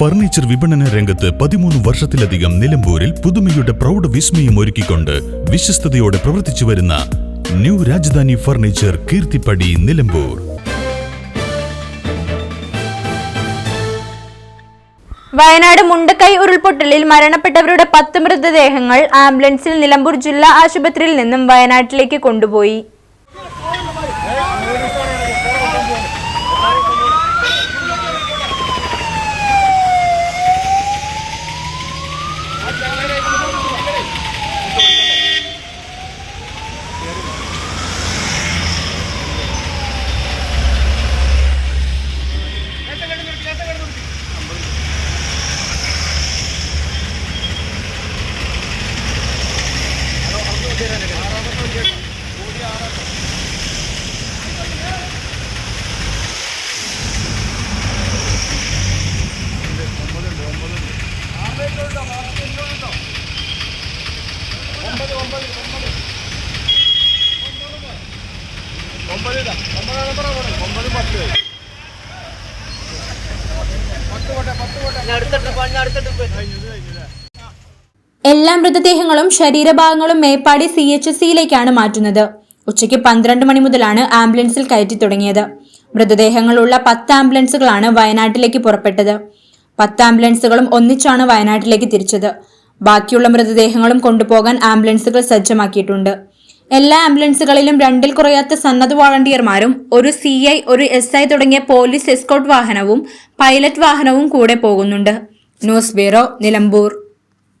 Furniture വിപണന രംഗത്ത് പതിമൂന്ന് വർഷത്തിലധികം നിലമ്പൂരിൽ പുതുമയുടെ പ്രൗഢ വിസ്മയം ഒരുക്കിക്കൊണ്ട് വിശ്വസ്തയോടെ പ്രവർത്തിച്ചു വരുന്ന ന്യൂ രാജധാനി ഫർണിച്ചർ കീർത്തിപ്പടി നിലമ്പൂർ. വയനാട് മുണ്ടക്കൈ ഉരുൾപൊട്ടലിൽ മരണപ്പെട്ടവരുടെ പത്ത് മൃതദേഹങ്ങൾ ആംബുലൻസിൽ നിലമ്പൂർ ജില്ലാ ആശുപത്രിയിൽ നിന്നും വയനാട്ടിലേക്ക് കൊണ്ടുപോയി. അടുത്ത ട്രിപ്പ് അടുത്ത ട്രിപ്പ്. കഴിഞ്ഞു കഴിഞ്ഞു എല്ലാ മൃതദേഹങ്ങളും ശരീരഭാഗങ്ങളും മേപ്പാടി സി എച്ച് സിയിലേക്കാണ് മാറ്റുന്നത്. ഉച്ചയ്ക്ക് പന്ത്രണ്ട് മണി മുതലാണ് ആംബുലൻസിൽ കയറ്റി തുടങ്ങിയത്. മൃതദേഹങ്ങളുള്ള പത്ത് ആംബുലൻസുകളാണ് വയനാട്ടിലേക്ക് പുറപ്പെട്ടത്. പത്ത് ആംബുലൻസുകളും ഒന്നിച്ചാണ് വയനാട്ടിലേക്ക് തിരിച്ചത്. ബാക്കിയുള്ള മൃതദേഹങ്ങളും കൊണ്ടുപോകാൻ ആംബുലൻസുകൾ സജ്ജമാക്കിയിട്ടുണ്ട്. എല്ലാ ആംബുലൻസുകളിലും രണ്ടിൽ കുറയാത്ത സന്നദ്ധ വോളണ്ടിയർമാരും ഒരു സി ഐ ഒരു എസ് ഐ തുടങ്ങിയ പോലീസ് എസ്കോട്ട് വാഹനവും പൈലറ്റ് വാഹനവും കൂടെ പോകുന്നുണ്ട്. News bureau Nilambur.